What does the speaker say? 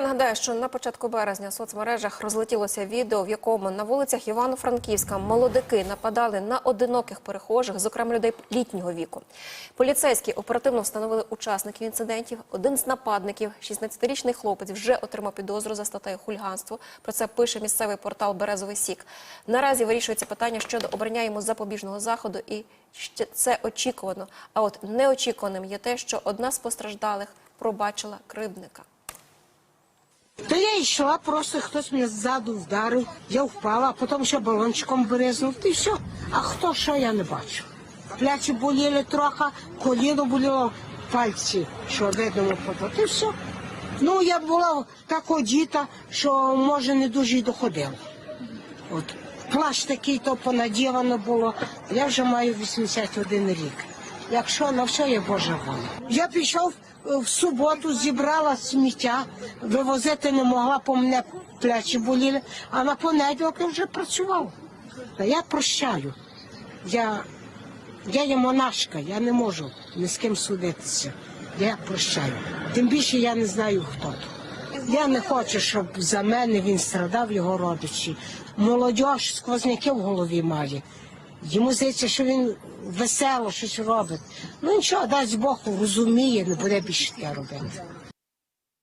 Нагадаю, що на початку березня в соцмережах розлетілося відео, в якому на вулицях Івано-Франківська молодики нападали на одиноких перехожих, зокрема людей літнього віку. Поліцейські оперативно встановили учасників інцидентів. Один з нападників, 16-річний хлопець, вже отримав підозру за статтею хуліганство. Про це пише місцевий портал Березовий Сік. Наразі вирішується питання щодо обрання йому запобіжного заходу, і це очікувано. А от неочікуваним є те, що одна з постраждалих пробачила кривдника. Йшла, просто хтось мене ззаду вдарив, я впала, а потім ще балончиком бризнув, і все. А хто що я не бачу. Плечі боліли трохи, коліно боліло, пальці, що видно і все. Ну, я була так одіта, що може не дуже й доходило. От. Плащ такий то понаділено було. Я вже маю 81 рік. Якщо на все є Божа воля. Я пішов е, в суботу, зібрала сміття, вивозити не могла, бо мене плечі боліли, а на понеділок я вже працював. Та я прощаю. Я, я є монашка, я не можу ні з ким судитися. Я прощаю. Тим більше я не знаю, хто то. Я не хочу, щоб за мене він страдав, його родичі. Молодь сквозняки в голові має. Йому здається, що він весело щось робить. Ну нічого, дасть Бог розуміє, не буде більше таке робити.